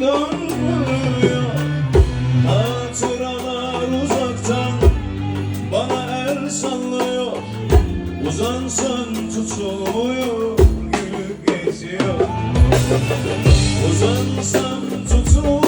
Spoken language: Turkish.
dönmüyor Hatıralar uzaktan bana el sallıyor. Uzansan tutulmuyor gülü geziyor. Uzansam tutulmuyor.